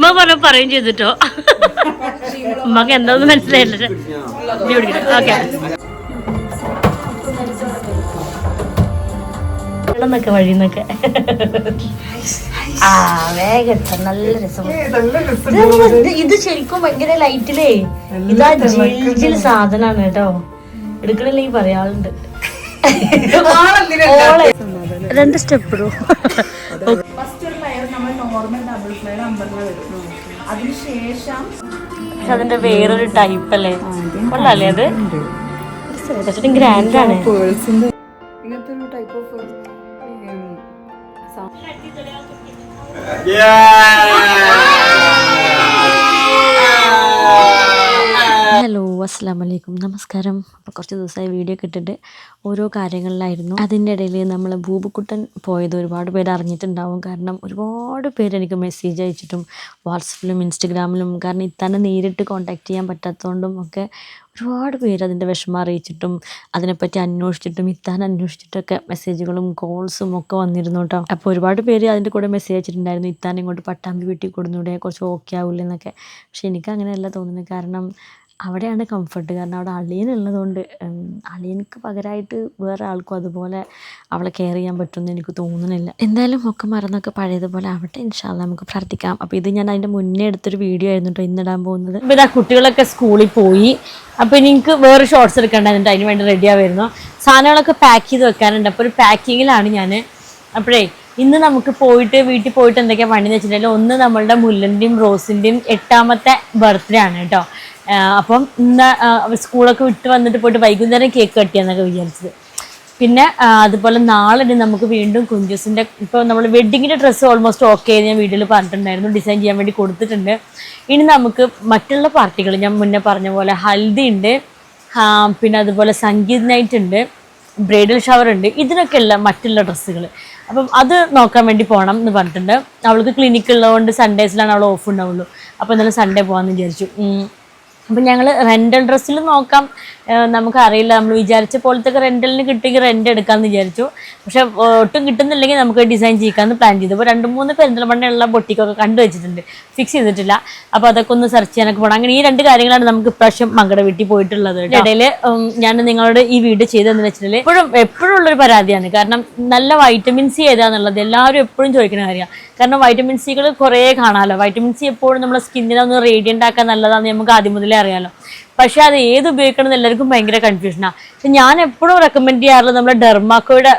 ഉമ്മ പറഞ്ഞ പറയും ചെയ്തിട്ടോ? ഉമ്മക്ക് എന്താന്ന് മനസ്സിലായില്ല. ഓക്കെ വഴിന്നൊക്കെ. ആ വേഗം. നല്ല രസം. ഇത് ശരിക്കും ഭയങ്കര ലൈറ്റിലേ ഇതാ ജിൽ സാധനാണ് കേട്ടോ. എടുക്കണില്ലെങ്കിൽ പറയാളുണ്ട്. രണ്ട് സ്റ്റെപ്പ് ഇടൂ. അതിനുശേഷം പക്ഷെ അതിന്റെ വേറൊരു ടൈപ്പ് അല്ലേ? കൊള്ളാലേ അത്. കുറച്ചുകൂടി ഗ്രാൻഡ് ആണ്. ഇങ്ങനത്തെ ഒരു ടൈപ്പ് ഓഫ് ഹലോ അസ്സാം വലൈക്കും നമസ്കാരം. അപ്പോൾ കുറച്ച് ദിവസമായി വീഡിയോ കിട്ടിട്ട് ഓരോ കാര്യങ്ങളിലായിരുന്നു. അതിന്റെ ഇടയിൽ നമ്മൾ ഭൂപുക്കുട്ടൻ പോയത് ഒരുപാട് പേര് അറിഞ്ഞിട്ടുണ്ടാവും. കാരണം ഒരുപാട് പേര് എനിക്ക് മെസ്സേജ് അയച്ചിട്ടും വാട്സപ്പിലും ഇൻസ്റ്റഗ്രാമിലും. കാരണം ഇത്തന്നെ നേരിട്ട് കോൺടാക്ട് ചെയ്യാൻ പറ്റാത്തതുകൊണ്ടും ഒക്കെ ഒരുപാട് പേര് അതിന്റെ വിഷമം അറിയിച്ചിട്ടും അതിനെപ്പറ്റി അന്വേഷിച്ചിട്ടും ഇത്താൻ അന്വേഷിച്ചിട്ടൊക്കെ മെസ്സേജുകളും കോൾസും ഒക്കെ വന്നിരുന്നു കേട്ടോ അപ്പോൾ ഒരുപാട് പേര് അതിന്റെ കൂടെ മെസ്സേജ് അയച്ചിട്ടുണ്ടായിരുന്നു. ഇത്താൻ ഇങ്ങോട്ട് പട്ടാമ്പി വീട്ടിൽ കൊടുന്നൂടെ കുറച്ച് ഓക്കെ ആവില്ല എന്നൊക്കെ. പക്ഷെ എനിക്ക് അങ്ങനെയല്ല തോന്നുന്നത്. കാരണം അവിടെയാണ് കംഫർട്ട് കാരണം അവിടെ അളിയനുള്ളതുകൊണ്ട് ഉള്ളതുകൊണ്ട് അളിയനക്ക് പകരമായിട്ട് വേറെ ആൾക്കും അതുപോലെ അവളെ കെയർ ചെയ്യാൻ പറ്റുമെന്ന് എനിക്ക് തോന്നുന്നില്ല. എന്തായാലും ഒക്കെ മറന്നൊക്കെ പഴയതുപോലെ ആവട്ടെ. ഇൻഷാല്ല നമുക്ക് പ്രാർത്ഥിക്കാം. അപ്പോൾ ഇത് ഞാൻ അതിന്റെ മുന്നേ എടുത്തൊരു വീഡിയോ ആയിരുന്നു കേട്ടോ ഇന്നിടാൻ പോകുന്നത്. ഇവിടെ കുട്ടികളൊക്കെ സ്കൂളിൽ പോയി. അപ്പോൾ എനിക്ക് വേറെ ഷോർട്സ് എടുക്കേണ്ടതുണ്ട് അതിന് വേണ്ടി റെഡി ആവുമായിരുന്നു സാധനങ്ങളൊക്കെ പാക്ക് ചെയ്ത് വെക്കാനുണ്ട്. അപ്പോൾ ഒരു പാക്കിങ്ങിലാണ് ഞാൻ അപ്പോഴേ ഇന്ന് നമുക്ക് പോയിട്ട് വീട്ടിൽ പോയിട്ട് എന്തൊക്കെയാണ് പണിന്ന് വെച്ചിട്ടുണ്ടെങ്കിൽ ഒന്ന് നമ്മളുടെ മുല്ലന്റെയും റോസിന്റെയും എട്ടാമത്തെ ബർത്ത്ഡേ ആണ് കേട്ടോ അപ്പം ഇന്ന് സ്കൂളൊക്കെ വിട്ട് വന്നിട്ട് പോയിട്ട് വൈകുന്നേരം കേക്ക് കട്ടിയാന്നൊക്കെ വിചാരിച്ചത്. പിന്നെ അതുപോലെ നാളെ നമുക്ക് വീണ്ടും കുഞ്ചസിന്റെ ഇപ്പോൾ നമ്മൾ വെഡ്ഡിങ്ങിന്റെ ഡ്രസ്സ് ഓൾമോസ്റ്റ് ഓക്കെ ഞാൻ വീട്ടിൽ പറഞ്ഞിട്ടുണ്ടായിരുന്നു. ഡിസൈൻ ചെയ്യാൻ വേണ്ടി കൊടുത്തിട്ടുണ്ട്. ഇനി നമുക്ക് മറ്റുള്ള പാർട്ടികൾ ഞാൻ മുന്നേ പറഞ്ഞ പോലെ ഹൽദി ഉണ്ട് പിന്നെ അതുപോലെ സംഗീത് നൈറ്റ് ഉണ്ട് ബ്രൈഡൽ ഷവർ ഉണ്ട് ഇതിനൊക്കെ ഉള്ള മറ്റുള്ള ഡ്രസ്സുകൾ അപ്പം അത് നോക്കാൻ വേണ്ടി പോകണം എന്ന് പറഞ്ഞിട്ടുണ്ട്. അവൾക്ക് ക്ലിനിക്ക് ഉള്ളതുകൊണ്ട് സൺഡേസിലാണ് അവൾ ഓഫ് ഉണ്ടാവുള്ളൂ. അപ്പോൾ ഇന്നലെ സൺഡേ പോകാമെന്ന് വിചാരിച്ചു. അപ്പം ഞങ്ങൾ റെന്റൽ ഡ്രസ്സിൽ നോക്കാം. നമുക്ക് നമുക്കറിയില്ല. നമ്മൾ വിചാരിച്ച പോലത്തെ റെന്റലിന് കിട്ടിയെങ്കിൽ റെന്റ് എടുക്കാമെന്ന് വിചാരിച്ചു. പക്ഷെ ഒട്ടും കിട്ടുന്നില്ലെങ്കിൽ നമുക്ക് ഡിസൈൻ ചെയ്യിക്കാമെന്ന് പ്ലാൻ ചെയ്തു. അപ്പോൾ രണ്ട് മൂന്ന് പെരിന്തൽമണ്ണയുള്ള ബൊട്ടിക്കൊക്കെ കണ്ടു വെച്ചിട്ടുണ്ട്. ഫിക്സ് ചെയ്തിട്ടില്ല. അപ്പോൾ അതൊക്കെ ഒന്ന് സെർച്ച് ചെയ്യാനൊക്കെ പോകണം അങ്ങനെ ഈ രണ്ട് കാര്യങ്ങളാണ് നമുക്ക് ഇപ്രാവശ്യം മകളുടെ വീട്ടിൽ പോയിട്ടുള്ളത് ഇടയിൽ ഞാൻ നിങ്ങളോട് ഈ വീഡിയോ ചെയ്തതെന്ന് വെച്ചിട്ടുണ്ടെങ്കിൽ എപ്പോഴും എപ്പോഴും ഉള്ളൊരു പരാതിയാണ്. കാരണം നല്ല വൈറ്റമിൻ സി ഏതാന്നുള്ളത് എല്ലാവരും എപ്പോഴും ചോദിക്കുന്ന കാര്യമാണ്. കാരണം വൈറ്റമിൻ സികൾ കുറേ കാണാമല്ലോ വൈറ്റമിൻ സി എപ്പോഴും നമ്മുടെ സ്കിന്നിനെ ഒന്ന് റേഡിയന്റ് ആക്കാൻ നല്ലതാണെന്ന് നമുക്ക് ആദ്യം മുതലേ അറിയാമല്ലോ പക്ഷേ അത് ഏത് ഉപയോഗിക്കണം എന്ന് എല്ലാവർക്കും ഭയങ്കര കൺഫ്യൂഷനാണ് ഞാൻ എപ്പോഴും റെക്കമെൻഡ് ചെയ്യാറുള്ളത് നമ്മുടെ ഡെർമാക്കോയുടെ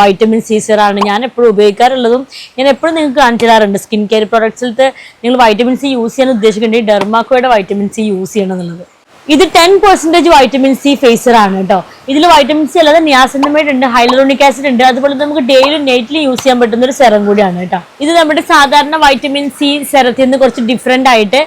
വൈറ്റമിൻ സി സിറാണ് ഞാൻ എപ്പോഴും ഉപയോഗിക്കാറുള്ളതും ഞാൻ എപ്പോഴും നിങ്ങൾക്ക് കാണിച്ചു തരാറുണ്ട്. സ്കിൻ കെയർ പ്രോഡക്ട്സിലത്തെ നിങ്ങൾ വൈറ്റമിൻ സി യൂസ് ചെയ്യാൻ ഉദ്ദേശിക്കുന്നുണ്ടെങ്കിൽ ഡെർമാക്കോയുടെ വൈറ്റമിൻ സി യൂസ് ചെയ്യണം എന്നുള്ളത്. ഇത് ടെൻ പെർസെന്റേജ് വൈറ്റമിൻ സി ഫേസർ ആണ് കേട്ടോ ഇതിൽ വൈറ്റമിൻ സി അല്ലാതെ നിയാസിനമൈഡ് ഉണ്ട് ഹൈലറോണിക് ആസിഡ് ഉണ്ട് അതുപോലെ നമുക്ക് ഡെയിലി നൈറ്റ്ലി യൂസ് ചെയ്യാൻ പറ്റുന്ന ഒരു സെറം കൂടിയാണ് കേട്ടോ ഇത് നമ്മുടെ സാധാരണ വൈറ്റമിൻ സി സെറത്തിൽ നിന്ന് കുറച്ച് ഡിഫറെന്റ് ആയിട്ട്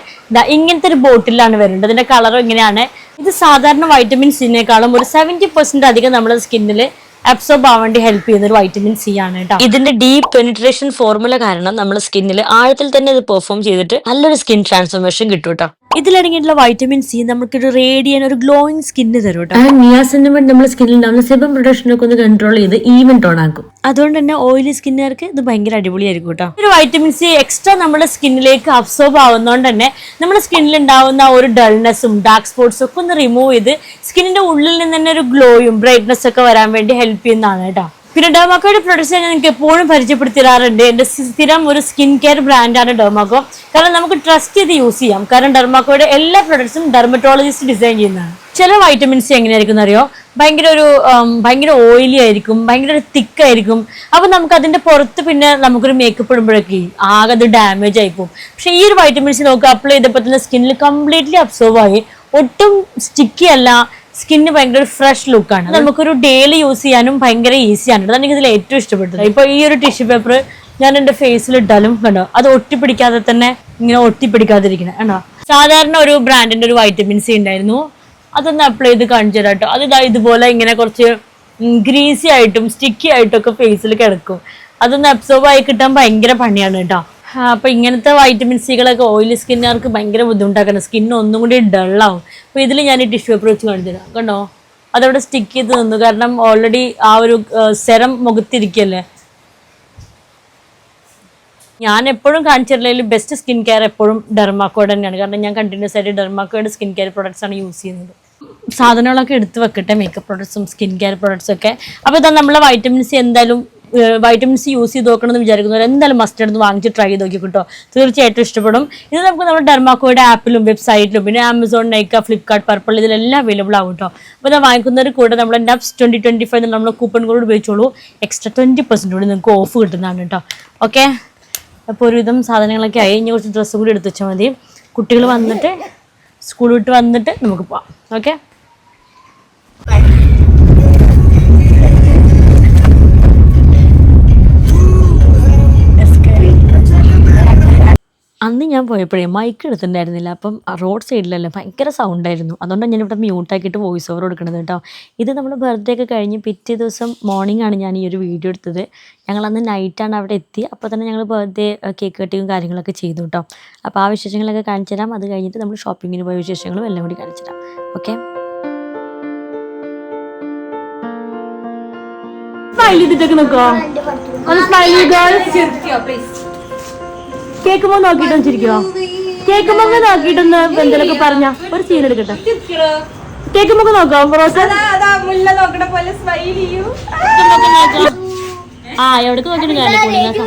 ഇങ്ങനത്തെ ഒരു ബോട്ടിലാണ് വരുന്നത്. അതിന്റെ കളറും ഇങ്ങനെയാണ്. ഇത് സാധാരണ വൈറ്റമിൻ സിനേക്കാളും ഒരു സെവന്റി പെർസെന്റ് അധികം നമ്മുടെ സ്കിന്നിൽ അബ്സോർബ് ആവാൻ വേണ്ടി ഹെൽപ്പ് ചെയ്യുന്ന ഒരു വൈറ്റമിൻ സി ആണ് കേട്ടോ ഇതിന്റെ ഡീപ് പെനിട്രേഷൻ ഫോർമുല കാരണം നമ്മുടെ സ്കിന്നിൽ ആഴത്തിൽ തന്നെ ഇത് പെർഫോം ചെയ്തിട്ട് നല്ലൊരു സ്കിൻ ട്രാൻസ്ഫോർമേഷൻ കിട്ടും കേട്ടോ ഇതിലടങ്ങിയിട്ടുള്ള വൈറ്റമിൻ സി നമുക്കൊരു റേഡിയൻ ഒരു ഗ്ലോയിങ് സ്കിന്ന് തരും കേട്ടോ. നിയാസിനമൈഡ് നമ്മുടെ സ്കിന്നിൽ ഉണ്ടാവുന്ന സെബം പ്രൊഡക്ഷനൊക്കെ ഒന്ന് കൺട്രോൾ ചെയ്ത് ഈവൻ ടോൺ ആക്കും. അതുകൊണ്ട് തന്നെ ഓയിലി സ്കിന്നുകാർക്ക് ഇത് ഭയങ്കര അടിപൊളിയായിരിക്കും കേട്ടോ. ഒരു വൈറ്റമിൻ സി എക്സ്ട്രാ നമ്മുടെ സ്കിന്നിലേക്ക് അബ്സോർബ് ആവുന്നതുകൊണ്ട് തന്നെ നമ്മുടെ സ്കിന്നിൽ ഉണ്ടാവുന്ന ഒരു ഡൾനെസ്സും ഡാർക്ക് സ്പോട്ട്സും ഒക്കെ ഒന്ന് റിമൂവ് ചെയ്ത് സ്കിന്നിന്റെ ഉള്ളിൽ നിന്ന് തന്നെ ഒരു ഗ്ലോയും ബ്രൈറ്റ്നസ് ഒക്കെ വരാൻ വേണ്ടി ഹെൽപ്പ് ചെയ്യുന്നതാണ് കേട്ടോ. പിന്നെ ഡെർമാക്കോയുടെ പ്രൊഡക്ട്സ് ഞാൻ നിങ്ങൾക്ക് എപ്പോഴും പരിചയപ്പെടുത്തിരാറുണ്ട്. എന്റെ സ്ഥിരം ഒരു സ്കിൻ കെയർ ബ്രാൻഡാണ് ഡെർമാക്കോ. കാരണം നമുക്ക് ട്രസ്റ്റ് ചെയ്ത് യൂസ് ചെയ്യാം. കാരണം ഡെർമാക്കോയുടെ എല്ലാ പ്രൊഡക്ട്സും ഡെർമറ്റോളജിസ്റ്റ് ഡിസൈൻ ചെയ്യുന്നതാണ്. ചില വൈറ്റമിൻസ് എങ്ങനെയായിരിക്കും എന്നറിയോ? ഭയങ്കര ഒരു ഭയങ്കര ഓയിലി ആയിരിക്കും ഭയങ്കര ഒരു തിക്ക് ആയിരിക്കും. അപ്പോൾ നമുക്ക് അതിന്റെ പുറത്ത് പിന്നെ നമുക്കൊരു മേക്കപ്പ് ഇടുമ്പോഴൊക്കെ ആകെ അത് ഡാമേജ് ആയിപ്പോവും പക്ഷേ ഈ ഒരു വൈറ്റമിൻസ് നമുക്ക് അപ്ലൈ ചെയ്തപ്പോൾ തന്നെ സ്കിന്നിൽ കംപ്ലീറ്റ്ലി അബ്സോർവ് ആയി. ഒട്ടും സ്റ്റിക്കി അല്ല. സ്കിന്ന് ഭയങ്കര ഒരു ഫ്രഷ് ലുക്കാണ് നമുക്കൊരു ഡെയിലി യൂസ് ചെയ്യാനും ഭയങ്കര ഈസിയാണ് അതാണ് എനിക്ക് ഇതിൽ ഏറ്റവും ഇഷ്ടപ്പെട്ടത്. ഇപ്പൊ ഈ ഒരു ടിഷ്യൂ പേപ്പർ ഞാൻ എന്റെ ഫേസിൽ ഇട്ടാലും കണ്ടോ അത് ഒട്ടിപ്പിടിക്കാതെ തന്നെ ഇങ്ങനെ ഒട്ടിപ്പിടിക്കാതിരിക്കണം കണ്ടോ? സാധാരണ ഒരു ബ്രാൻഡിന്റെ ഒരു വൈറ്റമിൻ സി ഉണ്ടായിരുന്നു. അതൊന്ന് അപ്ലൈ ചെയ്ത് കാണിച്ചു തരാം കേട്ടോ. അത് ഇതാ ഇതുപോലെ ഇങ്ങനെ കുറച്ച് ഗ്രീസി ആയിട്ടും സ്റ്റിക്കി ആയിട്ടും ഒക്കെ ഫേസിൽ കിടക്കും. അതൊന്ന് അബ്സോർബ് ആയി കിട്ടാൻ ഭയങ്കര പണിയാണ് കേട്ടോ. അപ്പൊ ഇങ്ങനത്തെ വൈറ്റമിൻ സികളൊക്കെ ഓയിലി സ്കിന്നുകാർക്ക് ഭയങ്കര ബുദ്ധിമുട്ടാക്കണം. സ്കിൻ ഒന്നും കൂടി ഡള്ളാവും അപ്പൊ ഇതിൽ ഞാൻ ഈ ടിഷ്യൂ പേപ്പർ വെച്ച് കാണിച്ചു തരാം. കണ്ടോ? അതവിടെ സ്റ്റിക്ക് ചെയ്ത് നിന്നു. കാരണം ഓൾറെഡി ആ ഒരു സെരം മുഖത്തിരിക്കല്ലേ? ഞാൻ എപ്പോഴും കാണിച്ചിട്ടുള്ളതിൽ ബെസ്റ്റ് സ്കിൻ കെയർ എപ്പോഴും ഡെർമാക്കോഡ് തന്നെയാണ്. കാരണം ഞാൻ കണ്ടിന്യൂസ് ആയിട്ട് ഡെർമാക്കോയുടെ സ്കിൻ കെയർ പ്രോഡക്ട്സ് ആണ് യൂസ് ചെയ്യുന്നത്. സാധനങ്ങളൊക്കെ എടുത്ത് വെക്കട്ടെ. മേക്കപ്പ് പ്രോഡക്ട്സും സ്കിൻ കെയർ പ്രോഡക്ട്സും ഒക്കെ. അപ്പോൾ ഇതാ നമ്മളെ വൈറ്റമിൻ സി എന്തായാലും വൈറ്റമിൻ സി യൂസ് ചെയ്ത് നോക്കണം എന്ന് വിചാരിക്കുന്നവർ എന്തായാലും മസ്റ്റ് എടുത്ത് വാങ്ങിച്ച് ട്രൈ ചെയ്ത് നോക്കി കേട്ടോ തീർച്ചയായിട്ടും ഇഷ്ടപ്പെടും. ഇത് നമുക്ക് നമ്മുടെ ഡെർമാക്കോയുടെ ആപ്പിലും വെബ്സൈറ്റിലും പിന്നെ ആമസോൺ നൈക്ക ഫ്ലിപ്കാർട്ട് പർപ്പിൾ ഇതിലെല്ലാം അവൈലബിൾ ആവും കേട്ടോ. അപ്പോൾ ഇത് വാങ്ങിക്കുന്നവർ കൂടെ നമ്മുടെ നബ്സ് ട്വന്റി ട്വന്റി ഫൈവ് നമ്മൾ കൂപ്പൺ കോഡ് ഉപയോഗിച്ചോളൂ. എക്സ്ട്രാ ട്വന്റി പെർസെന്റ് കൂടി നിങ്ങൾക്ക് ഓഫ് കിട്ടുന്നതാണ് കേട്ടോ. ഓക്കെ അപ്പോൾ ഒരുവിധം സാധനങ്ങളൊക്കെ ആയി. ഇനി കുറച്ച് ഡ്രസ്സ് കൂടി എടുത്ത് വെച്ചാൽ മതി. കുട്ടികൾ വന്നിട്ട് സ്കൂൾ വിട്ട് വന്നിട്ട് നമുക്ക് പോവാം. ഓക്കെ അന്ന് ഞാൻ പോയപ്പോഴേ മൈക്ക് എടുത്തിട്ടുണ്ടായിരുന്നില്ല. അപ്പം റോഡ് സൈഡിലല്ല ഭയങ്കര സൗണ്ടായിരുന്നു അതുകൊണ്ടാണ് ഞാനിവിടെ മ്യൂട്ടാക്കിയിട്ട് വോയിസ് ഓവർ കൊടുക്കുന്നത് കേട്ടോ. ഇത് നമ്മൾ ബർത്ത്ഡേ ഒക്കെ കഴിഞ്ഞ് പിറ്റേ ദിവസം മോർണിംഗ് ആണ് ഞാൻ ഈ ഒരു വീഡിയോ എടുത്തത്. ഞങ്ങൾ അന്ന് നൈറ്റാണ് അവിടെ എത്തി. അപ്പോൾ തന്നെ ഞങ്ങൾ ബർത്ത്ഡേ കേക്ക് കട്ടിങ്ങും കാര്യങ്ങളൊക്കെ ചെയ്തു കേട്ടോ. അപ്പോൾ ആ വിശേഷങ്ങളൊക്കെ കാണിച്ചു തരാം. അത് കഴിഞ്ഞിട്ട് നമ്മൾ ഷോപ്പിങ്ങിന് പോയ വിശേഷങ്ങളും എല്ലാം കൂടി കാണിച്ചു തരാം. ഓക്കെ സ്മൈൽ ചെയ്തിട്ടൊക്കെ നോക്കോ. ഒന്ന് സ്മൈൽ കേക്കുമ്പോ നോക്കിട്ടൊന്ന് ചിരിക്കോ? കേക്കുമ്പോ നോക്കിട്ടൊന്ന് എന്തെങ്കിലുമൊക്കെ പറഞ്ഞ ഒരു സീൻ എടുക്കട്ടെ. കേക്കുമ്പോ നോക്കാം റോസ്? മുല്ല നോക്കണ സ്മൈൽ ചെയ്യൂ. ആ എവിടേക്ക് നോക്കിട്ട്.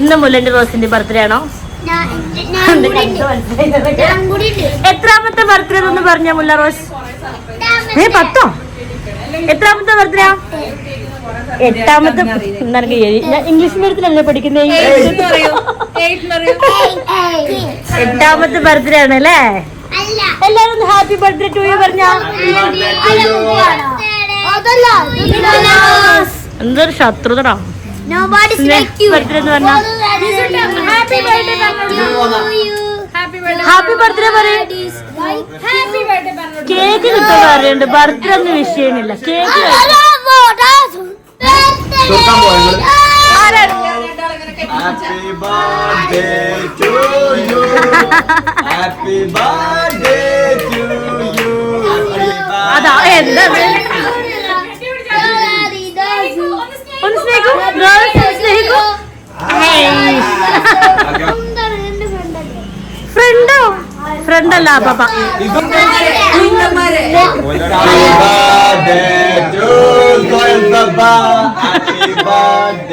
ഇന്ന് മുല്ലന്റെ റോസിന്റെ ബർത്ത്ഡേ ആണോ? എത്രാമത്തെ ബർത്ത്ഡേ എന്ന് പറഞ്ഞ മുല്ല റോസ്? ഏ പത്തോ? എത്രാമത്തെ ബർത്ത്ഡേ എട്ടാമത്തെ നിനക്ക് ഏഴ്- ഞാൻ ഇംഗ്ലീഷ് മീഡിയത്തിലല്ലേ പഠിക്കുന്നത് എട്ടാമത്തെ ബർത്ത്ഡേ ആണ് അല്ലേ? എല്ലാരും ഹാപ്പി ബർത്ത്ഡേ ടു യു പറഞ്ഞ. എന്തൊരു ശത്രുതടാ. ബർത്ത്ഡേ എന്ന് പറഞ്ഞ. ഹാപ്പി ബർത്ത്ഡേ പറയൂ. കേക്ക് കിട്ടുന്ന പറയുന്നുണ്ട് ബർത്ത്ഡേ ഒന്നും വിഷയമില്ല. കേക്ക് നിങ്ങൾ- Happy birthday to you. Happy birthday to you. Happy അതാ എന്താ ഒന്ന് സ്നേഹിക്കൂ സ്നേഹിക്കൂ ഫ്രണ്ടോ ഫ്രണ്ട് അല്ല പാപ്പ Happy birthday to Goyal Baba. Bag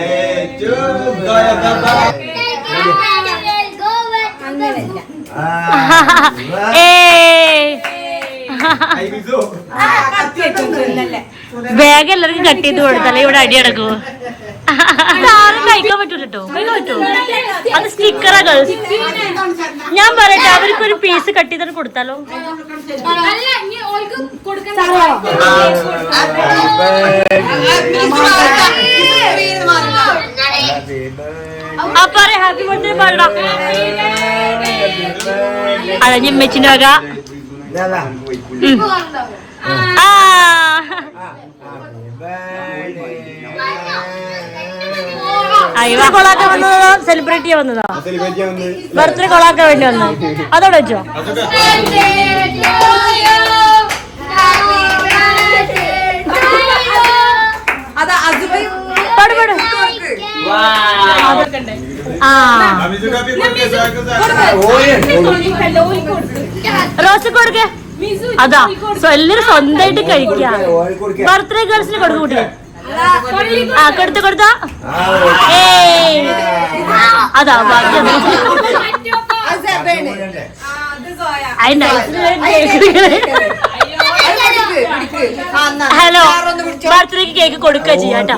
എല്ലാവർക്കും കട്ട് ചെയ്ത് കൊടുത്താലേ ഇവിടെ അടി അടക്കൂ ആരും ഞാൻ പറയട്ടെ അവർക്ക് ഒരു പീസ് കട്ട് ചെയ്തിട്ട് കൊടുത്താലോ? ആ പറ ഹാപ്പി ബർത്ത്ഡേ പാടാം അതാ മെച്ചിന്റെ വക. ആ. അയ്യോ കൊളാക്കാൻ വന്നതോ സെലിബ്രേറ്റ് ചെയ്യാൻ വന്നതോ. ബർത്ത്ഡേ കൊളാക്കാൻ വേണ്ടി വന്നു അതോടെ വെച്ചോ. റോസ് കൊടുക്കേ. അതാ. സോ എല്ലാരും സ്വന്തമായിട്ട് കഴിക്കാം ബർത്ത്ഡേ ഗേൾസിന് കൊടുക്കും. കുട്ടി ആ കൊടുത്ത കൊടുത്ത. അതാ ബാക്കി അത്. അതിന്റെ ഹലോ ബർത്ത്ഡേക്ക് കേക്ക് കൊടുക്കുക ചെയ്യാട്ടോ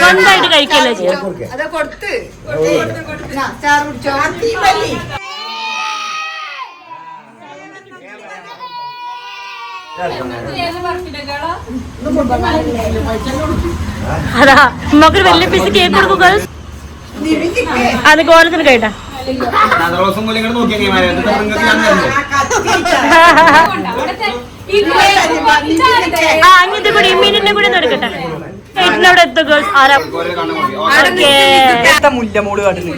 സ്വന്തമായിട്ട് കഴിക്കല്ലേ ചെയ്യാം. അത് നമുക്കൊരു വലിയ പീസ് കേക്ക് കൊടുക്കും ഗേൾസ് അത് കോലത്തിന് കേട്ടാ അങ്ങനത്തെ കൂടി മീനിന്റെ കൂടി ഒന്ന് എടുക്കട്ടെ. കേട്ടിന് അവിടെ എത്തും ഗേൾസ് ആരാ? ഓക്കേ. മുല്ലമൂട് കാട്ടുന്നു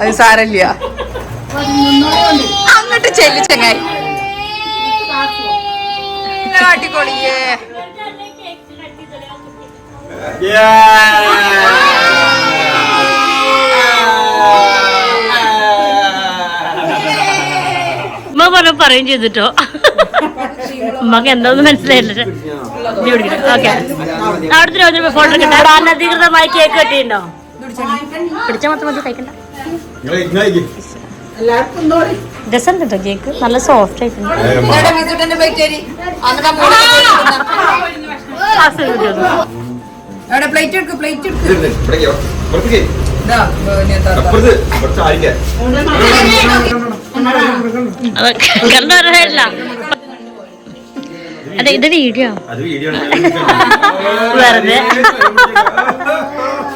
അത് സാരല്ല അങ്ങോട്ട് ചെല്ലു ചങ്ങായി. കാട്ടിക്കൊളിയേ. ഉമ്മ പറഞ്ഞ പറയും ചെയ്തിട്ടോ? ഉമ്മക്ക് എന്താന്ന് മനസ്സിലായില്ല. ഓക്കെ. അവിടുത്തെ ഫോട്ടോ കിട്ടാ അനധികൃതമായി കേക്ക് കെട്ടിയിട്ടുണ്ടോ പിടിച്ച മൊത്തം മതി കഴിക്കണ്ട. രസം കേട്ടോ കേക്ക് നല്ല സോഫ്റ്റ് ആയിട്ടുണ്ട്. പ്ലേറ്റ് എടുക്ക് പ്ലേറ്റ് എടുക്ക്. ആയിരിക്കാം കണ്ടറിയില്ല അതെ ഇത് വീഡിയോ. അത് വീഡിയോ വെറുതെ.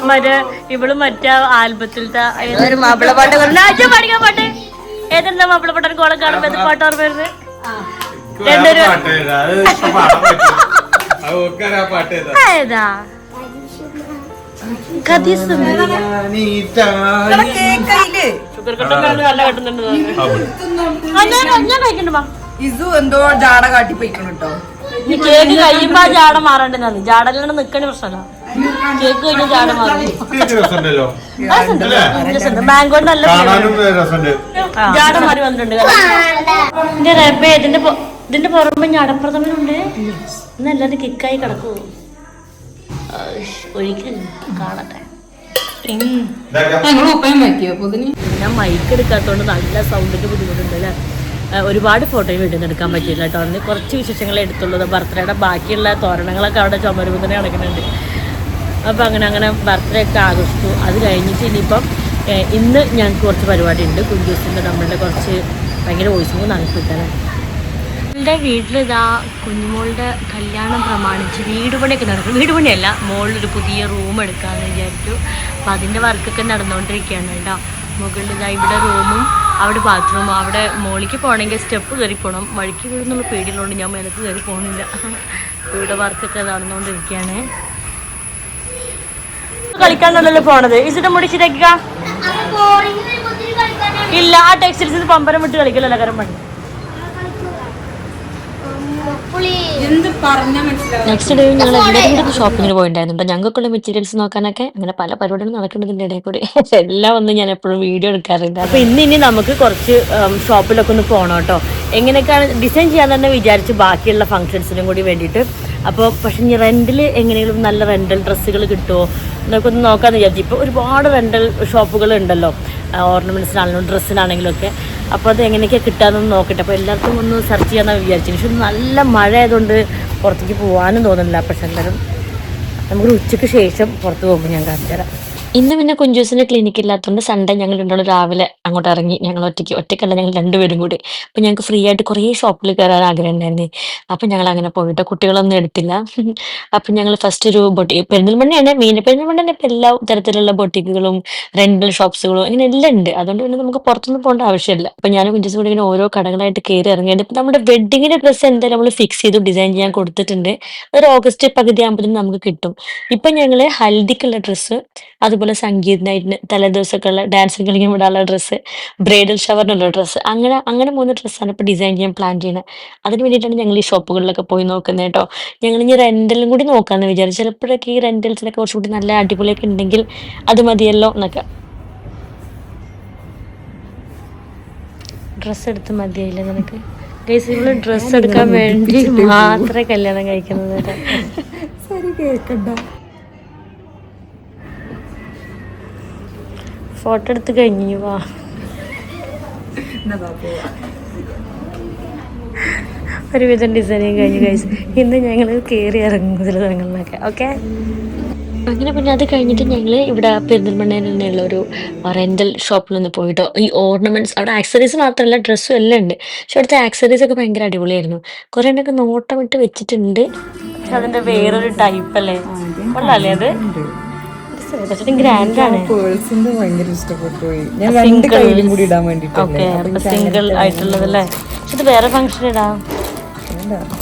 മറ്റേ ഇവൾ മറ്റേ ആൽബത്തിലത്തെ ഏതൊരു മാപ്പിള പാട്ട് പറഞ്ഞു പഠിക്കാൻ പാട്ട്. ഏതെന്താ മാപ്പിള പാട്ട്? കോളം കാണുമ്പോ ഏത് പാട്ട് ഓർമ്മ വരുന്നത്? രണ്ടൊരു പാട്ട് ഏതാ? കഥീസ് ഞാൻ കഴിക്കണ്ട മാ ഇസു എന്തോ ജാട കാട്ടി പോയിക്കണം കേട്ടോ ഈ കേക്ക് കഴിയുമ്പോ ആ ജാട മാറണ്ടെന്നാണ് ജാടല്ലാണ്ട് നിക്കണ പ്രശ്നമല്ല. കേക്ക് കഴിഞ്ഞ ജാട മാറും. മാംഗോ നല്ല ജാട മാറി വന്നിട്ടുണ്ട്. റബ്ബേ ഇതിന്റെ ഇതിന്റെ പുറമെ ഞടപ്രഥമനുണ്ട് ഇന്നല്ലാതെ കിക്കായി കിടക്കൂ ഒരിക്കലും കാണട്ടെ. ഞാൻ മൈക്ക് എടുക്കാത്തതുകൊണ്ട് നല്ല സൗണ്ടിന്റെ ബുദ്ധിമുട്ടുണ്ട് അല്ലേ ഒരുപാട് ഫോട്ടോയും വീട്ടിൽ നിന്ന് എടുക്കാൻ പറ്റിയില്ല കേട്ടോ. അതിന് കുറച്ച് വിശേഷങ്ങളെ എടുത്തുള്ളത് ബർത്ത്ഡേയുടെ ബാക്കിയുള്ള തോരണങ്ങളൊക്കെ അവിടെ ചുമരുമ്പോൾ തന്നെ നടക്കുന്നുണ്ട്. അപ്പോൾ അങ്ങനെ അങ്ങനെ ബർത്ത്ഡേ ഒക്കെ ആഘോഷിച്ചു. അത് കഴിഞ്ഞിട്ട് ഇനിയിപ്പം ഇന്ന് ഞങ്ങൾക്ക് കുറച്ച് പരിപാടി ഉണ്ട് കുഞ്ചൂസിന്റെ നമ്മളുടെ കുറച്ച് ഭയങ്കര വോയിസിങ് നടത്തിട്ടാണ് എന്റെ വീട്ടിലിതാ കുഞ്ഞുമോളുടെ കല്യാണം പ്രമാണിച്ച് വീട് പണിയൊക്കെ നടക്കും. വീട് പണിയല്ല മോളിലൊരു പുതിയ റൂം എടുക്കാമെന്ന് വിചാരിച്ചു. അപ്പം അതിന്റെ വർക്കൊക്കെ നടന്നുകൊണ്ടിരിക്കുകയാണ് കേട്ടോ. മുകളിൽ ഇതാ ഇവിടെ റൂമും അവിടെ ബാത്റൂമും. അവിടെ മോളിക്ക് പോകണമെങ്കിൽ സ്റ്റെപ്പ് കയറി പോകണം. വഴിക്ക് വീടുന്നുള്ള പേടിയുള്ളതുകൊണ്ട് ഞാൻ മേലത്ത് കയറി പോകുന്നില്ല. ഇവിടെ വർക്കൊക്കെ നടന്നുകൊണ്ടിരിക്കുകയാണ് കളിക്കാണ്ടല്ലോ പോണത്? ഇസിട്ട് മുടിച്ചിട്ടേക്കാ ഇല്ല ആ ടെക്സ്റ്റൈൽസിൽ പമ്പരം വിട്ട് കളിക്കലല്ല കരം പണി നെക്സ്റ്റ് ഡേ ഞങ്ങൾ എല്ലാവരും കൂടി ഷോപ്പിങ്ങിന് പോയിട്ടുണ്ടായിരുന്നു കേട്ടോ ഞങ്ങൾക്കുള്ള മെറ്റീരിയൽസ് നോക്കാനൊക്കെ അങ്ങനെ പല പരിപാടികളും നടക്കുന്നതിന്റെ ഇടയിൽ കൂടി. എല്ലാം ഒന്നും ഞാൻ എപ്പോഴും വീഡിയോ എടുക്കാറുണ്ട്. അപ്പോൾ ഇന്ന് ഇനി നമുക്ക് കുറച്ച് ഷോപ്പിലൊക്കെ ഒന്ന് പോകണം കേട്ടോ. എങ്ങനെയൊക്കെയാണ് ഡിസൈൻ ചെയ്യാൻ തന്നെ വിചാരിച്ച് ബാക്കിയുള്ള ഫംഗ്ഷൻസിനും കൂടി വേണ്ടിയിട്ട്. അപ്പോൾ പക്ഷെ ഇനി റെന്റിൽ എങ്ങനെയെങ്കിലും നല്ല റെന്റൽ ഡ്രസ്സുകൾ കിട്ടുമോ എന്നൊക്കെ ഒന്ന് നോക്കാമെന്ന് വിചാരിച്ചു. ഇപ്പോൾ ഒരുപാട് റെന്റൽ ഷോപ്പുകൾ ഉണ്ടല്ലോ. ഓർണമെന്റ്സിനാണെങ്കിലും ഡ്രസ്സിനാണെങ്കിലും ഒക്കെ അപ്പോൾ അത് എങ്ങനെയൊക്കെ കിട്ടാമെന്ന് നോക്കട്ടെ. അപ്പോൾ എല്ലാവർക്കും ഒന്ന് സെർച്ച് ചെയ്യാമെന്നാണ് വിചാരിച്ചത്. പക്ഷെ നല്ല മഴ ആയതുകൊണ്ട് പുറത്തേക്ക് പോകാനും തോന്നുന്നില്ല. പക്ഷെ എന്തായാലും നമുക്കൊരു ഉച്ചയ്ക്ക് ശേഷം പുറത്ത് പോകുമ്പോൾ ഞാൻ കാണിച്ചു തരാം ഇന്ന് പിന്നെ കുഞ്ചൂസിന്റെ ക്ലിനിക്ക് ഇല്ലാത്തതുകൊണ്ട് സൺഡേ ഞങ്ങൾ രണ്ടാളും രാവിലെ അങ്ങോട്ട് ഇറങ്ങി. ഞങ്ങൾ ഒറ്റയ്ക്ക് ഒറ്റയ്ക്കല്ല ഞങ്ങൾ രണ്ടുപേരും കൂടി. അപ്പം ഞങ്ങൾക്ക് ഫ്രീ ആയിട്ട് കുറേ ഷോപ്പിൽ കയറാൻ ആഗ്രഹം ഉണ്ടായിരുന്നു. അപ്പം ഞങ്ങൾ അങ്ങനെ പോയിട്ട് കുട്ടികളൊന്നും എടുത്തില്ല. അപ്പം ഞങ്ങൾ ഫസ്റ്റ് ഒരു ബൊട്ടി പെരിന്തൽമണ്ണയാണ് മെയിൻ പെരിന്തൽമണ്ണ ഇപ്പം എല്ലാ തരത്തിലുള്ള ബൊട്ടിക്കുകളും റെന്റൽ ഷോപ്സുകളും അങ്ങനെ എല്ലാം ഉണ്ട്. അതുകൊണ്ട് പിന്നെ നമുക്ക് പുറത്തൊന്നും പോകേണ്ട ആവശ്യമില്ല. അപ്പം ഞാൻ കുഞ്ചൂസും കൂടി ഇങ്ങനെ ഓരോ കടകളായിട്ട് കയറി ഇറങ്ങിയിട്ട് ഇപ്പം നമ്മുടെ വെഡിങ്ങിന്റെ ഡ്രസ്സ് എന്തായാലും നമ്മൾ ഫിക്സ് ചെയ്തു ഡിസൈൻ ചെയ്യാൻ കൊടുത്തിട്ടുണ്ട്. ഒരു ഓഗസ്റ്റ് പകുതി ആകുമ്പോഴത്തേക്കും നമുക്ക് കിട്ടും. ഇപ്പം ഞങ്ങൾ ഹൽദിക്കുള്ള ഡ്രസ്സ് അതുപോലെ സംഗീത് നൈറ്റിന് തലേദിവസമൊക്കെ ഉള്ള ഡാൻസ് കളിക്കാൻ വിടാനുള്ള ഡ്രസ്സ് ബ്രൈഡൽ ഷവറിനുള്ള ഡ്രസ്സ് അങ്ങനെ അങ്ങനെ മൂന്ന് ഡ്രസ്സാണ് ഇപ്പോൾ ഡിസൈൻ ചെയ്യാൻ പ്ലാൻ ചെയ്യുന്നത്. അതിന് വേണ്ടിയിട്ടാണ് ഞങ്ങൾ ഈ ഷോപ്പുകളിലൊക്കെ പോയി നോക്കുന്നത് കേട്ടോ. ഞങ്ങൾ ഇനി റെന്റലും കൂടി നോക്കാമെന്ന് വിചാരിച്ചു. ചിലപ്പോഴൊക്കെ ഈ റെന്റൽസിനൊക്കെ കുറച്ചുകൂടി നല്ല അടിപൊളിയൊക്കെ ഉണ്ടെങ്കിൽ അത് മതിയല്ലോ എന്നൊക്കെ. ഡ്രസ്സ് എടുത്ത് മതിയായില്ല നിനക്ക്. ഗൈസ് ഇവൾ ഡ്രസ്സ് എടുക്കാൻ വേണ്ടി മാത്രമേ കല്യാണം കഴിക്കുന്നത് സരി കേക്കണ്ട. ഫോട്ടോ എടുത്ത് കഴിഞ്ഞു വാ. ഒരുവിധം ഡിസൈനിങ് കഴിഞ്ഞു കഴിച്ചു ഇന്ന് ഞങ്ങൾ കയറി ഇറങ്ങും ചില സ്ഥലങ്ങളിലൊക്കെ ഓക്കെ അങ്ങനെ പിന്നെ അത് കഴിഞ്ഞിട്ട് ഞങ്ങൾ ഇവിടെ പെരിന്തൽമണ്ണയിൽ തന്നെയുള്ള ഒരു റെന്റൽ ഷോപ്പിൽ നിന്ന് പോയിട്ടോ. ഈ ഓർണമെന്റ്സ് അവിടെ ആക്സറീസ് മാത്രമല്ല ഡ്രസ്സും എല്ലാം ഉണ്ട്. പക്ഷെ അവിടുത്തെ ആക്സറീസ് ഒക്കെ ഭയങ്കര അടിപൊളിയായിരുന്നു. കുറേ എണ്ണൊക്കെ നോട്ടമിട്ട് വെച്ചിട്ടുണ്ട്. അതിന്റെ വേറൊരു ടൈപ്പ് അല്ലേ? കൊള്ളാല്ലേ അത്? ഗ്രാൻഡ് ആണ് പേഴ്സിന്റെ ഭയങ്കര ഇഷ്ടപ്പെട്ടു. പോയി ഞാൻ രണ്ട് കയ്യിലും കൂടി ഇടാൻ വേണ്ടിട്ട് സിംഗിൾ പക്ഷെ ഇത് വേറെ ഫംഗ്ഷൻ ഇടാം. കേട്ടോ.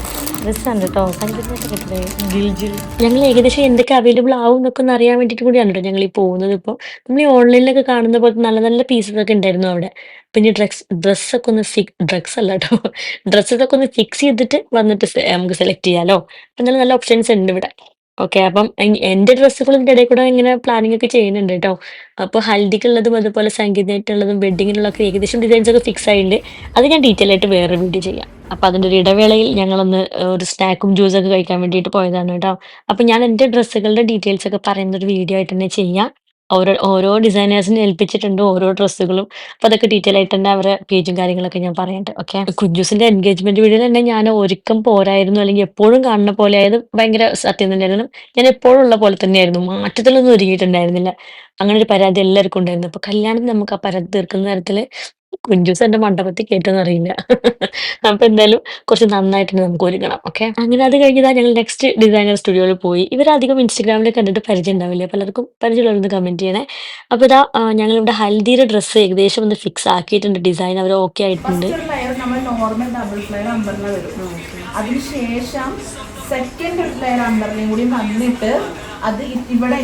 ഞങ്ങൾ ഏകദേശം എന്തൊക്കെ അവൈലബിൾ ആവും എന്നൊക്കെ ഒന്ന് അറിയാൻ വേണ്ടിട്ട് കൂടിയാണ് കേട്ടോ ഞങ്ങൾ ഈ പോകുന്നത്. ഇപ്പോൾ നമ്മൾ ഈ ഓൺലൈനിലൊക്കെ കാണുന്ന പോലത്തെ നല്ല നല്ല പീസസ് ഒക്കെ ഉണ്ടായിരുന്നു അവിടെ. പിന്നെ ഡ്രസ് ഡ്രസ്സൊക്കെ ഒന്ന് ഫിക് ഡ്രഗ്സ് അല്ല കേട്ടോ. ഡ്രസ്സൊക്കെ ഒന്ന് ഫിക്സ് ചെയ്തിട്ട് വന്നിട്ട് നമുക്ക് സെലക്ട് ചെയ്യാലോ. എന്നാലും നല്ല ഓപ്ഷൻസ് ഉണ്ട് ഇവിടെ. ഓക്കെ അപ്പം എന്റെ ഡ്രസ്സുകൾ ഇതിന്റെ ഇടയിൽ കൂടെ ഇങ്ങനെ പ്ലാനിങ് ഒക്കെ ചെയ്യുന്നുണ്ട് കേട്ടോ. അപ്പൊ ഹൽദിക്കുള്ളതും അതുപോലെ സംഗീതമായിട്ടുള്ളതും വെഡിങ്ങിനുള്ളതൊക്കെ ഏകദേശം ഡിസൈൻസ് ഒക്കെ ഫിക്സ് ആയിട്ടുണ്ട്. അത് ഞാൻ ഡീറ്റെയിൽ ആയിട്ട് വേറെ വീഡിയോ ചെയ്യാം. അപ്പൊ അതിന്റെ ഒരു ഇടവേളയിൽ ഞങ്ങളൊന്ന് ഒരു സ്നാക്കും ജ്യൂസൊക്കെ കഴിക്കാൻ വേണ്ടിയിട്ട് പോയതാണ് കേട്ടോ. അപ്പൊ ഞാൻ എന്റെ ഡ്രസ്സുകളുടെ ഡീറ്റെയിൽസ് ഒക്കെ പറയുന്ന ഒരു വീഡിയോ ആയിട്ട് തന്നെ ചെയ്യാം. ഓരോ ഓരോ ഡിസൈനേഴ്സിനെ ഏൽപ്പിച്ചിട്ടുണ്ട് ഓരോ ഡ്രസ്സുകളും അപ്പൊ അതൊക്കെ ഡീറ്റെയിൽ ആയിട്ട് തന്നെ അവരെ പേജും കാര്യങ്ങളൊക്കെ ഞാൻ പറയുന്നുണ്ട് ഓക്കെ കുഞ്ചൂസിന്റെ എൻഗേജ്മെന്റ് വീഡിയോയിൽ തന്നെ ഞാൻ ഒരുക്കം പോരായിരുന്നു അല്ലെങ്കിൽ എപ്പോഴും കാണുന്ന പോലെ ആയത് ഭയങ്കര സത്യം തന്നെയായിരുന്നു. ഞാൻ എപ്പോഴും ഉള്ള പോലെ തന്നെയായിരുന്നു മാറ്റത്തിലൊന്നും ഒരുങ്ങിയിട്ടുണ്ടായിരുന്നില്ല. അങ്ങനെ ഒരു പരാതി എല്ലാവർക്കും ഉണ്ടായിരുന്നു. അപ്പൊ കല്യാണത്തിന് നമുക്ക് ആ പരാതി തീർക്കുന്ന തരത്തിൽ കുഞ്ചൂസ് എന്റെ മണ്ഡപത്തിൽ കേട്ടെന്ന് അറിയില്ല. അപ്പൊ എന്തായാലും കുറച്ച് നന്നായിട്ട് നമുക്ക് ഒരുങ്ങണം ഓക്കെ അങ്ങനെ അത് കഴിഞ്ഞതാ ഞങ്ങൾ നെക്സ്റ്റ് ഡിസൈനർ സ്റ്റുഡിയോയിൽ പോയി. ഇവരധികം ഇൻസ്റ്റഗ്രാമിൽ കണ്ടിട്ട് പരിചയം ഉണ്ടാവില്ല. പലർക്കും പരിചയമുള്ളവരൊന്ന് കമന്റ് ചെയ്യണേ. അപ്പൊ ഇതാ ഞങ്ങൾ ഇവിടെ ഹൽദിയുടെ ഡ്രസ്സ് ഏകദേശം ഒന്ന് ഫിക്സ് ആക്കിയിട്ടുണ്ട്. ഡിസൈൻ അവർ ഓക്കെ ആയിട്ടുണ്ട്. നമ്മൾ നോർമൽ ഡബിൾ ഫ്ലെയർ അമ്പറില വരും അതിനുശേഷം സെക്കൻഡ് ഒരു ലെയർ അമ്പറിനെയും കൂടി വന്നിട്ട് അത് ഇവിടെ.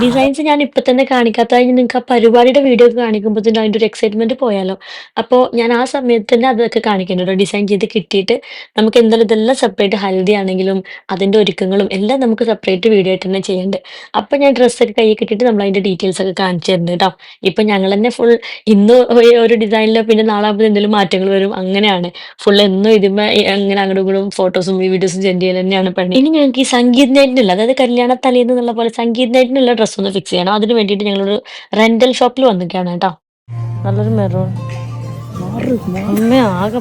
ഡിസൈൻസ് ഞാൻ ഇപ്പൊ തന്നെ കാണിക്കാത്ത നിങ്ങൾക്ക് ആ പരിപാടിയുടെ വീഡിയോ ഒക്കെ കാണിക്കുമ്പോൾ തന്നെ അതിന്റെ ഒരു എക്സൈറ്റ്മെന്റ് പോയാലോ. അപ്പോൾ ഞാൻ ആ സമയത്ത് തന്നെ അതൊക്കെ കാണിക്കുന്നുണ്ട് ഡിസൈൻ ചെയ്ത് കിട്ടിയിട്ട് നമുക്ക് എന്തായാലും ഇതെല്ലാം സെപ്പറേറ്റ് ഹൽദി ആണെങ്കിലും അതിന്റെ ഒരുക്കങ്ങളും എല്ലാം നമുക്ക് സെപ്പറേറ്റ് വീഡിയോ ആയിട്ട് തന്നെ ചെയ്യേണ്ടത് അപ്പൊ ഞാൻ ഡ്രസ്സ് ഡ്രസ്സൊക്കെ കൈ കിട്ടിയിട്ട് നമ്മൾ അതിന്റെ ഡീറ്റെയിൽസ് ഒക്കെ കാണിച്ചു തരുന്നുണ്ട് കേട്ടോ. ഇപ്പൊ ഞങ്ങൾ തന്നെ ഫുൾ ഇന്ന് ഒരു- ഡിസൈനിൽ പിന്നെ നാളെ ആകുമ്പോൾ എന്തെങ്കിലും മാറ്റങ്ങൾ വരും. അങ്ങനെയാണ്. ഫുൾ എന്നും ഇതിന്മേ അങ്ങനെ അങ്ങോട്ടും ഇങ്ങോട്ടും ഫോട്ടോസും വീഡിയോസും സെൻഡ് ചെയ്യൽ തന്നെയാണ് പണി. ഇനി ഞങ്ങൾക്ക് ഈ സംഗീത് നൈറ്റിനുള്ള അതായത് കല്യാണ തലേന്ന് എന്നുള്ള പോലെ സംഗീത് നൈറ്റിനുള്ള ഡ്രസ്സ് ഒന്ന് ഫിക്സ് ചെയ്യണം. അതിന് വേണ്ടിയിട്ട് ഞങ്ങളൊരു റെന്റൽ ഷോപ്പിൽ വന്നിരിക്കുകയാണ് കേട്ടോ. നല്ലൊരു മെറൂൺ അമ്മ ആകെ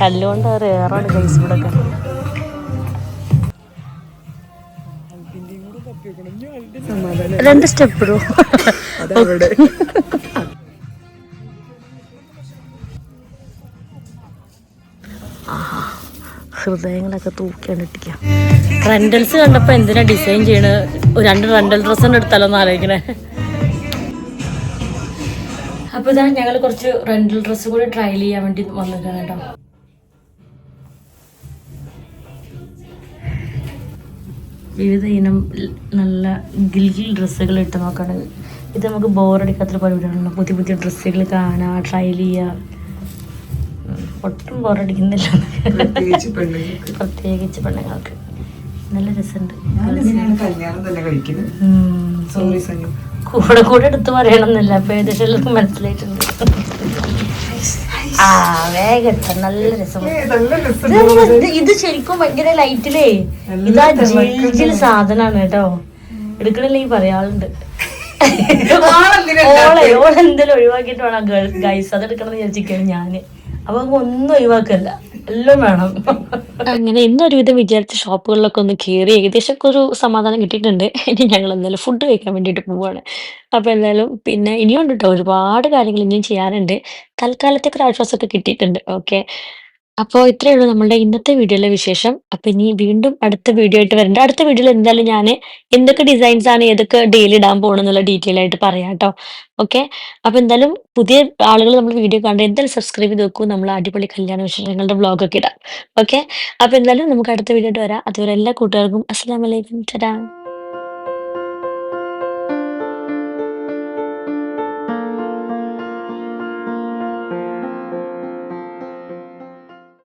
കല്ലുകൊണ്ട് ഒരു ഏറാണ് ഗൈസ് ഇവിടെ രണ്ട് സ്റ്റെപ്പ് ഇടൂ. ഹൃദയങ്ങളൊക്കെ തൂക്കിയാണ് ഇട്ടിക്കുക റെന്റൽസ് കണ്ടപ്പോ എന്തിനാ ഡിസൈൻ ചെയ്യണത് രണ്ട് റെൻഡൽ ഡ്രസ് തന്നെ എടുത്താലോ എന്ന് ആലോചിക്കണേ. അപ്പൊ ഇതാണ് ഞങ്ങൾ കുറച്ച് റെൻഡൽ ഡ്രസ്സ് കൂടി ട്രയൽ ചെയ്യാൻ വേണ്ടി വന്നിരിക്കണം കേട്ടോ. വിവിധ ഇനം നല്ല ഗിൽഗിൽ ഡ്രസ്സുകൾ ഇട്ട് നോക്കണത് ഇത് നമുക്ക് ബോറടിക്കാത്തൊരു പരിപാടിയാണല്ലോ പുതിയ പുതിയ ഡ്രസ്സുകൾ കാണാ ട്രയൽ ചെയ്യാ. ഒട്ടും ബോറടിക്കുന്നില്ല പ്രത്യേകിച്ച് പെണ്ണുങ്ങൾക്ക്. നല്ല രസമുണ്ട്. കല്യാണം. തന്നെ കഴിക്കുന്നത് സോറി സഞ്ജു കൂടെ കൂടെ എടുത്ത് പറയണമെന്നില്ല. അപ്പൊ ഏകദേശം എല്ലാവർക്കും മനസ്സിലായിട്ടുണ്ട്. ആ വേഗത്ത നല്ല രസം. ഇത് ശരിക്കും ഭയങ്കര ലൈറ്റിലേ. ഇതാ ജിൽ സാധനാണ് കേട്ടോ. എടുക്കണില്ലെങ്കിൽ പറയാളുണ്ട്. ഓളെ ഓളെ എന്തെങ്കിലും ഒഴിവാക്കിയിട്ട് വേണം ഗൈസ് അത് എടുക്കണം എന്ന് വിചാരിച്ചിരിക്കുകയാണ് ഞാൻ. അപ്പൊ ഒന്നും ഒഴിവാക്കല്ല എല്ലാം വേണം. അങ്ങനെ ഇന്നൊരുവിധം വിചാരിച്ച ഷോപ്പുകളിലൊക്കെ ഒന്ന് കയറി ഏകദേശം ഒക്കെ ഒരു സമാധാനം കിട്ടിയിട്ടുണ്ട്. ഇനി ഞങ്ങൾ എന്തായാലും ഫുഡ് കഴിക്കാൻ വേണ്ടിയിട്ട് പോവാണ്. അപ്പൊ എന്തായാലും പിന്നെ ഇനിയുണ്ട് കേട്ടോ ഒരുപാട് കാര്യങ്ങൾ ഇനിയും ചെയ്യാനുണ്ട്. തൽക്കാലത്തേക്ക് ഒരു ആശ്വാസമൊക്കെ കിട്ടിയിട്ടുണ്ട്. ഓക്കെ അപ്പോൾ ഇത്രയേ ഉള്ളൂ നമ്മുടെ ഇന്നത്തെ വീഡിയോയിലെ വിശേഷം. അപ്പൊ ഇനി വീണ്ടും അടുത്ത വീഡിയോ ആയിട്ട് വരണ്ട. അടുത്ത വീഡിയോയിൽ എന്തായാലും ഞാൻ എന്തൊക്കെ ഡിസൈൻസ് ആണ് ഏതൊക്കെ ഡെയിലി ഇടാൻ പോകണമെന്നുള്ള ഡീറ്റെയിൽ ആയിട്ട് പറയാം കേട്ടോ. ഓക്കെ അപ്പൊ എന്തായാലും പുതിയ ആളുകൾ നമ്മൾ വീഡിയോ കണ്ട് എന്തായാലും സബ്സ്ക്രൈബ് ചെയ്ത് നോക്കൂ നമ്മൾ അടിപൊളി കല്യാണ വിശേഷങ്ങളുടെ ബ്ലോഗൊക്കെ ഇടാം. ഓക്കെ അപ്പൊ എന്തായാലും നമുക്ക് അടുത്ത വീഡിയോ ആയിട്ട് വരാം. അതുവരെ എല്ലാ കൂട്ടുകാർക്കും അസ്സാം വലൈക്കും ചേട്ടാ